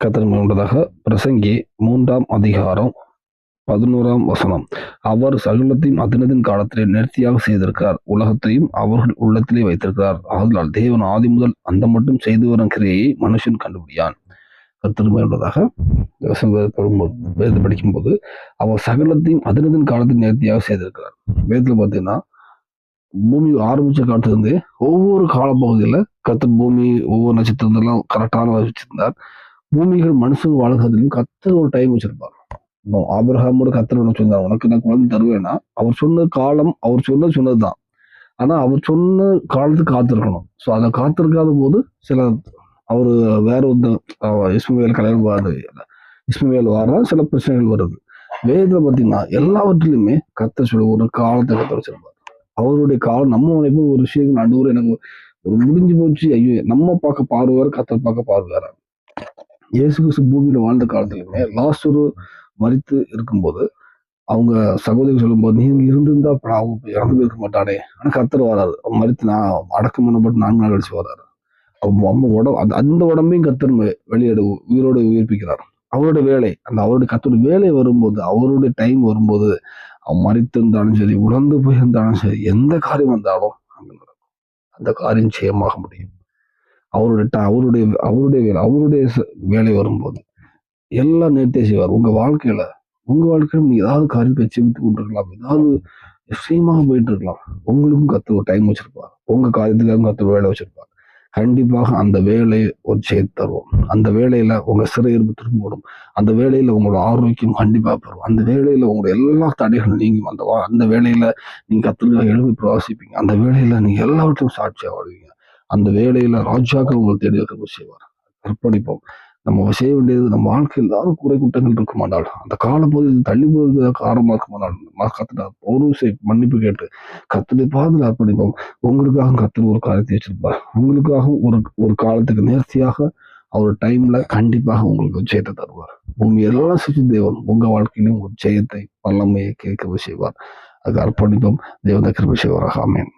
கத்தர் பிரசங்கி மூன்றாம் அதிகாரம் பதினோராம் வசனம். அவர் சகலத்தையும் அதனதின் காலத்திலே நேர்த்தியாக செய்திருக்கிறார். உலகத்தையும் அவர்கள் உள்ளத்திலே வைத்திருக்கிறார். ஆதலால் தேவன் ஆதி முதல் அந்த மட்டும் செய்து வரும் கிரியையை மனுஷன் கண்டுபிடியான் கத்திருமையுள்ளதாக வேதத்தை படிக்கும்போது அவர் சகலத்தையும் அதனதின் காலத்தில் நேர்த்தியாக செய்திருக்கிறார். வேதத்தில் பார்த்தீங்கன்னா பூமி ஆரம்பிச்ச காலத்துலேருந்து ஒவ்வொரு காலப்பகுதியில் கத்து பூமி ஒவ்வொரு நட்சத்திரத்தெல்லாம் கரெக்டான வச்சிருந்தார். பூமிகள் மனுஷன் வாழ்கிறதுலையும் கத்தர் ஒரு டைம் வச்சிருப்பார். இப்போ ஆபிரஹாமோட கத்தர் ஒன்று சொன்னார் உனக்கு நான் குழந்தை தருவேன்னா அவர் சொன்ன காலம் அவர் சொன்னது சொன்னதுதான். ஆனா அவர் சொன்ன காலத்துக்கு காத்திருக்கணும். ஸோ அதை காத்திருக்காத போது சில அவர் வேற ஒரு இஸ்மவேல் கல்யாணம் வராது இஸ்மவேல் வர சில பிரச்சனைகள் வருது. வேதத்தில் பார்த்தீங்கன்னா எல்லாவற்றிலுமே கத்த சொல்லி ஒரு காலத்தை கத்த வச்சிருப்பார். அவருடைய காலம் நம்ம நினைப்போம் ஒரு விஷயங்கள் நடுவர் எனக்கு ஒரு முடிஞ்சு போச்சு ஐயோ நம்ம பார்க்க பார்வையார் கத்தர் பார்க்க பார்வையாரா இயேசு கிறிஸ்து பூமியில் வாழ்ந்த காலத்திலுமே லாஸ்ட் மறித்து இருக்கும்போது அவங்க சகோதரி சொல்லும்போது நீங்க இருந்திருந்தா அப்புறம் அவங்க போய் இறந்து போயிருக்க மாட்டானே. ஆனால் கத்தர் வராது அவன் மறித்து நான் அடக்கம் பண்ணப்பட்டு நான்கு நாள் கழிச்சு வராரு. அவங்க உடம்பு அந்த அந்த உடம்பையும் கத்தர் வெளியேடு உயிரோடு உயிர்ப்பிக்கிறார். அவருடைய வேலை அந்த அவருடைய கத்தோட வேலை வரும்போது அவருடைய டைம் வரும்போது அவன் மறித்திருந்தாலும் சரி உணர்ந்து போயிருந்தாலும் சரி எந்த காரியம் வந்தாலும் அங்க நடக்கும். அந்த காரியம் நிச்சயமாக முடியும். அவருடைய ட- அவருடைய அவருடைய வேலை அவருடைய ச- வேலை வரும்போது எல்லாம் நேர்த்தே செய்வார். உங்கள் வாழ்க்கையில் உங்கள் வாழ்க்கையில் நீங்கள் ஏதாவது காரியத்தை செவித்து கொண்டிருக்கலாம். ஏதாவது விஷயமாக போயிட்டு இருக்கலாம். உங்களுக்கும் கத்து டைம் வச்சுருப்பார். உங்கள் காரியத்துக்காக கத்து வேலை வச்சுருப்பார். கண்டிப்பாக அந்த வேலையை ஒரு செய்து தருவோம். அந்த வேலையில் உங்கள் சிறையிருப்பு திரும்பணும் அந்த வேலையில் உங்களோட ஆரோக்கியம் கண்டிப்பாக பெறும். அந்த வேலையில் உங்களோட எல்லா தடைகளும் நீங்கும் அந்த வா- அந்த வேலையில் நீங்கள் கத்திரிக்காக எழுதி பிரவாசிப்பீங்க அந்த வேலையில் நீங்கள் எல்லாவற்றையும் சாட்சியாக வாழ்வீங்க. அந்த வேலையில ராஜாக்கள் உங்களை தேடி வைக்க செய்வார். அர்ப்பணிப்போம் நம்ம செய்ய வேண்டியது நம்ம வாழ்க்கையில் ஏதாவது குறை குற்றங்கள் இருக்குமானால் அந்த காலப்பகுதியில் தள்ளி போவதற்கு காரணமாக இருக்குமானால் கத்துட்டா ஒரு செய் மன்னிப்பு கேட்டு கத்துடைய பாதில் அர்ப்பணிப்போம். உங்களுக்காக கத்தர் ஒரு காரியத்தை வச்சிருப்பார். உங்களுக்காக ஒரு ஒரு காலத்துக்கு நேர்த்தியாக அவர் டைம்ல கண்டிப்பாக உங்களுக்கு விஜயத்தை ஜெயத்தை தருவார். உங்க எல்லாம் சிசி தேவன் உங்க வாழ்க்கையிலும் ஒரு ஜெயத்தை வல்லமையை கேட்க செய்வார். அது அர்ப்பணிப்போம். தேவத கிருபை செய்வாராக. ஆமேன்.